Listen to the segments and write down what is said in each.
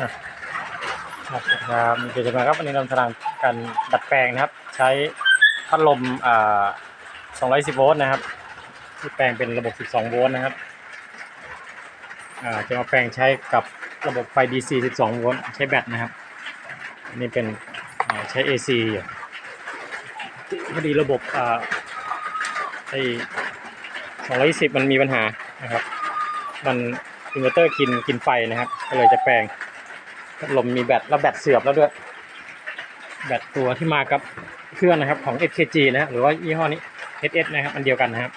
ครับครับมีกิจกรรมครับวันนี้เราทำการดัดแปลงนะครับ ใช้พัดลมอ่า210 โวลต์นะครับ ที่แปลงเป็นระบบ 12 โวลต์นะครับอ่าจะมาแปลงใช้กับระบบไฟ DC 12 โวลต์ใช้แบตนะครับอันนี่เป็นใช้ AC อยู่พอดีระบบอ่าไอ้210 มันมีปัญหานะครับ มันอินเวอร์เตอร์กินกินไฟนะครับ ก็เลยจะแปลง พัดลมมีแบตแล้วแบตเสื่อมแล้วด้วย แบตตัวที่มากับเครื่องนะครับของ SKG นะฮะหรือว่ายี่ห้อนี้ SS นะครับอันเดียวกันนะครับ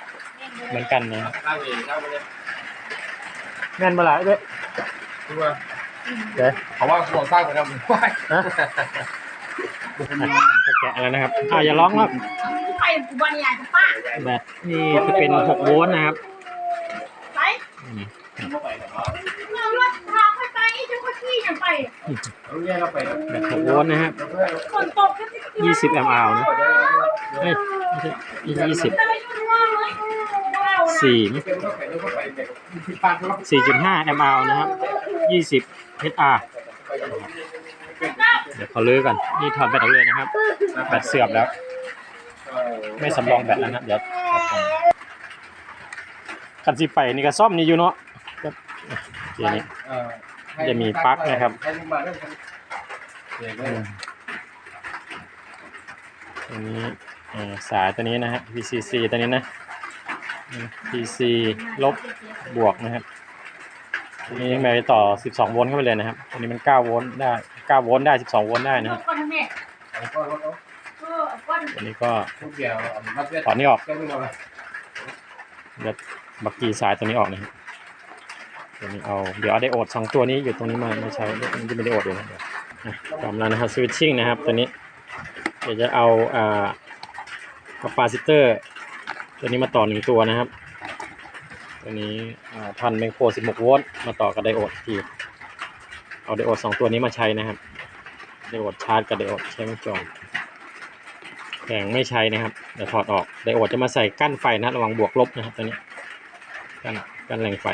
เหมือนกันนะครับข้างเองข้างไปเลยแม่นมาหลายด้วยคือว่าเดี๋ยวเขาว่าเขาสร้างไปแล้วมันไหวนะจะแกะแล้วนะครับอ่าอย่าร้องครับไปกูบอลใหญ่กับป้าแบตนี่จะเป็น6โวลต์นะครับ ไป นี่ เมื่อรถพาไปไป เจ้าก็ขี้ยังไปรู้แย่เราไปแล้วแบต6โวลต์นะครับฝนตกก็จะ20 mAh นะเฮ้ยไม่ใช่ไม่ใช่20แต่ไม่ยุ่งว่างเลยเรานะ4ไม่เป็นก็ไปแล้วก็ไปแบบที่บ้านเขา4.5 mAh นะครับ20 HR เดี๋ยวขอลื้อก่อนนี่ถอดแบตออกเลยนะครับแบตเสื่อมแล้ว ไม่สำรองแบตแล้วนะเดี๋ยวถอดก่อนคันสิไปนี่ก็ซ่อมนี่อยู่เนาะครับทีนี้ จะมีปลั๊กนะครับให้ลูกมาเรื่องกันเด็กเลอืยมตัวนี้เอ่อสายตัวนี้นะฮะ VCC ตัวนี้นะอืม PC ลบบวกนะครับตัวนี้มาต่อ 12 โวลต์เข้าไปเลยนะครับตัวนี้มัน 9 โวลต์ได้ 9 โวลต์ได้ 12 โวลต์ได้นะครับก้อนแม่แล้วก็รถเอาเออก้อนตัวนี้ก็ทุกเดียวเอามาเทียบถอดนี่ออกแค่ไม่หมดเลยเดี๋ยวบักกี้สายตัวนี้ออกนะครับ ตัวนี้เอาเดี๋ยวเอาไดโอดสองตัวนี้อยู่ตรงนี้มาไม่ใช้มันจะมีไดโอดอยู่นะเดี๋ยวอะพร้อมแล้วนะครับสวิตชิ่งนะครับตัวนี้เดี๋ยวจะเอาอ่าคาปาซิเตอร์ตัวนี้มาต่อหนึ่งตัวนะครับ ตัวนี้พันเมงโค16โวลต์มาต่อกับไดโอดทีเอาไดโอดสองตัวนี้มาใช้นะครับไดโอดชาร์จกับไดโอดใช้ไม่จองแผงไม่ใช้นะครับเดี๋ยวถอดออกไดโอดจะมาใส่กั้นไฟนะระวังบวกลบนะครับตัวนี้กั้นกั้นแรงไฟ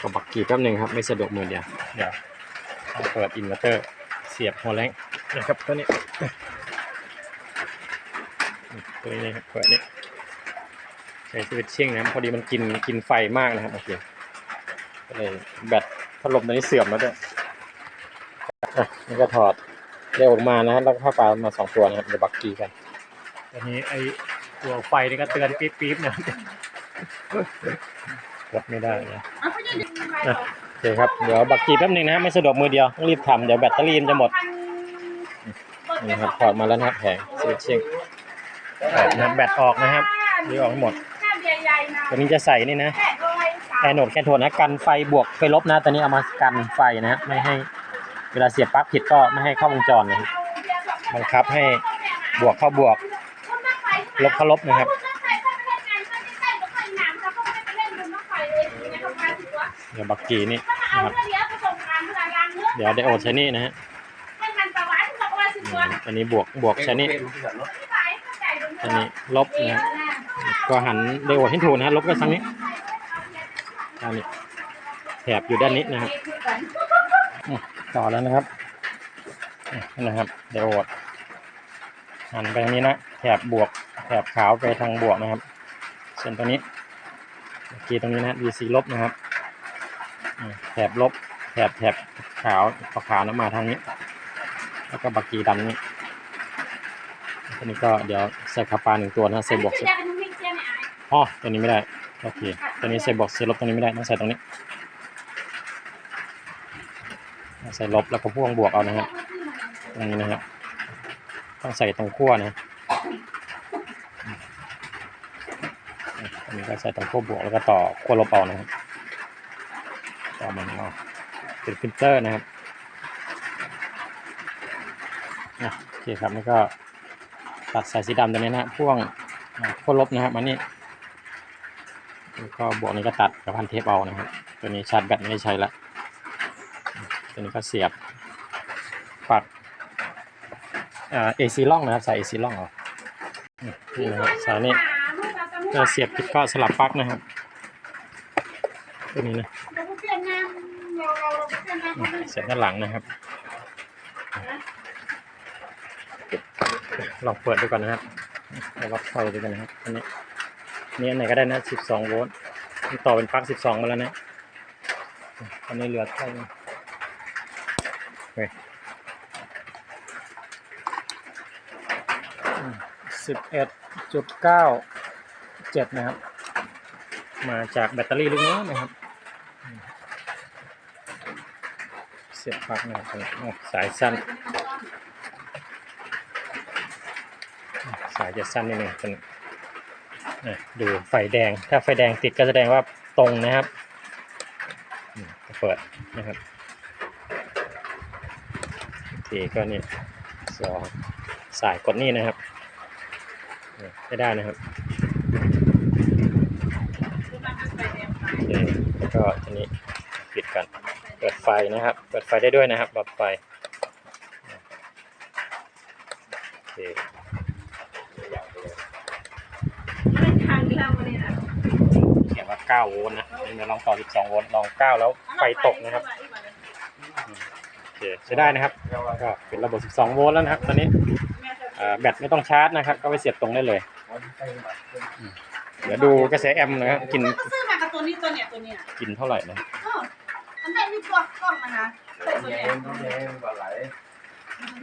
แล้ว ก็บักกี้แป๊บหนึ่งครับ ไม่สะดวกมือเดียวเดี๋ยวต้องเปิดอินเวอร์เตอร์เสียบหัวแรงนะครับตัวนี้ตัวนี้นะครับเปิดนี่ใช้สวิตชิ่งนะครับพอดีมันกินกินไฟมากนะครับโอเคก็เลยแบตพัดลมตัวนี้เสื่อมแล้วด้วยอะนี่ก็ถอดเร็วออกมานะครับแล้วก็เข้าปลามาสองตัวนะครับเดี๋ยวบักกี้กันตัวนี้ไอตัวไฟนี่ก็เตือนปี๊บปี๊บนะรับไม่ได้นะเอาเขาจะโอเคครับ เดี๋ยวบักกี้แป๊บหนึงนะครับไม่สะดวกมือเดียวต้องรีบทำเดี๋ยวแบตเตอรี่มันจะหมดนี่ครับถอดมาแล้วนะครับแผงสวิตชิ่งแบตนะครับแบตออกนะครับรีบออกให้หมดข้ามใหญ่ๆนะตัวนี้จะใส่นี่นะแปดร้อยสามแอนโนดแคโทนนะกันไฟบวกไฟลบนะตัวนี้เอามากันไฟนะฮะไม่ให้เวลาเสียบปลั๊กผิดก็ไม่ให้เข้าวงจรนะบังคับให้บวกเข้าบวกลบเข้าลบนะครับ ดี๋ยวบักกี้นี่นะครับเดี๋ยวไดโอดใช้นี่นะฮะอืมอันนี้บวกบวกใช้นี่อันนี้ลบนะฮะก็หันไดโอดให้ถูกนะฮะลบก็ทางนี้ทางนี้แถบอยู่ด้านนี้นะครับต่อแล้วนะครับนี่นะครับไดโอดหันไปทางนี้นะแถบบวกแถบขาวไปทางบวกนะครับ ส่วนตัวนี้เมื่อกี้ตรงนี้นะ DC ลบนะครับอืม แถบลบแถบแถบขาวขาวขาวๆนะมาทางนี้ แล้วก็บักกีดำนี่ตัวนี้ก็เดี๋ยวใส่คาปาหนึ่งตัวนะใส่บวกเสร็จอ๋อตัวนี้ไม่ได้โอเคตัวนี้ใส่บวกใส่ลบตัวนี้ไม่ได้ต้องใส่ตรงนี้ ใส่ลบแล้วก็พ่วงบวกเอานะฮะตรงนี้นะฮะต้องใส่ตรงขั้วนะอันนี้ก็ใส่ตรงขั้วบวกแล้วก็ต่อขั้วลบเอานะครับ ต่อมันเอาเป็นฟิลเตอร์นะครับอะโอเคครับนี่ก็ตัดสายสีดำตัวนี้นะพ่วงอ่าขั้วลบนะครับมันนี่แล้วก็บวกนี้ก็ตัดกับพันเทปเอานะครับ ตัวนี้ชาร์จแบตไม่ได้ใช้ละตัวนี้ก็เสียบปลักอ่า AC ล่องนะครับสาย AC ล่องเอานี่นะครับสายนี้ก็เสียบผิดก็สลับปลั๊กนะครับตัวนี้นะ เราเปลี่ยนงานเราเรา เราเปลี่ยงานคนอื่นเสร็จด้านหลังนะครับลองเปิดดูก่อนนะครับวัดไฟดูกันนะครับอันนี้นี่อันไหนก็ได้นะ12โวลต์ต่อเป็นปลั๊ก12 มาแล้วนะอันนี้เหลือแค่นี้โอเคสิบเอ็ดจุดเก้าเจ็ดนะครับ มาจากแบตเตอรี่ลูกนี้นะครับอืมเสียบปลั๊กนะครับโอ้สายสั้น สายจะสั้นนิดนึงเป็นอะดูไฟแดง ถ้าไฟแดงติดก็แสดงว่าตรงนะครับเปิดนะครับโอเคก็นี่สองสายกดนี่นะครับไม่ได้นะครับแล้วก็ทีนี้ เปิดไฟนะครับ เปิดไฟได้ด้วยนะครับหลอดไฟโอเคทางเราเนี่ยนะเขียนว่า 9 โวลต์นะเดี๋ยวลองต่อ 12 โวลต์ลอง 9 แล้วไฟตกนะครับโอเคใช้ได้นะครับก็เป็นระบบ 12 โวลต์แล้วนะครับ ตอนนี้เอ่อแบตไม่ต้องชาร์จนะครับ ก็ไปเสียบตรงได้เลย เดี๋ยวดูกระแสแอมป์นะครับกินก็ซื้อมากับตัวนี้ตัวเนี้ยตัวเนี้ยกินเท่าไหร่นะ เอออันนี้มีตัวกล้องมันนะ ตัวแยเนี้ยงแยงปลาไหล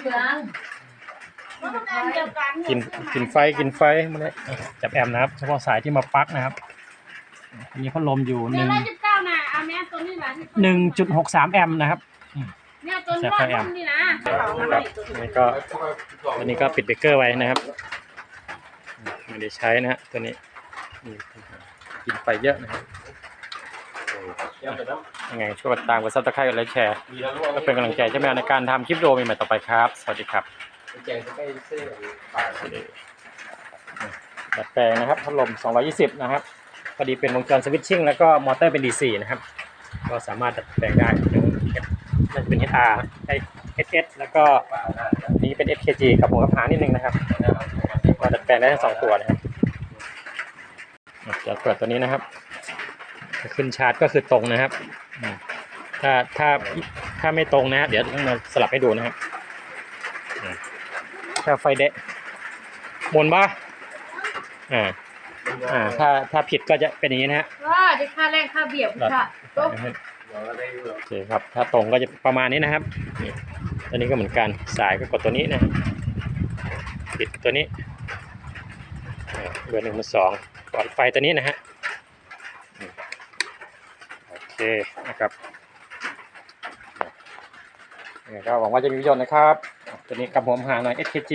เหลืองกินกินไฟกินไฟมาเลยจับแอมนะครับ เฉพาะสายที่มาปักนะครับอันนี้พัดลมอยู่เดี๋ยวร้อยสิบเก้ามแอมนะครับเนี่ยตัวนี้ว่ารุ่นนี่นะนนี้ก็อันนี้ก็ปิดเบรกเกอร์ไว้นะครับไม่ได้ใช้นะฮะตัวนี้กินไฟเยอะนะครับ ยังไปน้ำยังไงช่วยกดตามกดซับสไครต์กดไลค์แชร์มีแล้วรู้ก็เป็นกำลังใจให้แมวในการทำคลิปวิดีโอใหม่ๆต่อไปครับ สวัสดีครับแจงจะไปเซ่ปลาดัดแปลงนะครับพัดลม 220 นะครับพอดีเป็นวงจรสวิตชิ่งแล้วก็มอเตอร์เป็น DC นะครับ ก็สามารถดัดแปลงได้ทั้งน่าจะเป็น HR ไอ SS แล้วก็ปลาได้นี้เป็น FKG กับหัวกระพานิดนึงนะครับก็ดัดแปลงได้ทั้งสองตัวนะครับอะเดี๋ยวเปิดตัวนี้นะครับถ้า ขึ้นชาร์จก็คือตรงนะครับอืมถ้าถ้าถ้าไม่ตรงนะฮะเดี๋ยวต้องมาสลับให้ดูนะครับอืมถ้าไฟเดะหมุนบ้าอ่า อ่า ถ้าถ้าผิดก็จะเป็นอย่างนี้นะฮะว่าได้ค่าแรงค่าเบียบค่ะเดี๋ยวเราได้อยู่โอเคครับ ถ้าตรงก็จะประมาณนี้นะครับนี่ตัวนี้ก็เหมือนกันสายก็กดตัวนี้นะปิดตัวนี้อ่าเบอร์หนึ่งเบอร์สองปลอดไฟตัวนี้นะฮะอืมโอ เคนะครับเนี่ยก็หวังว่าจะมีประโยชน์นะครับ ตัวนี้กับหัวหาหน่อย SKG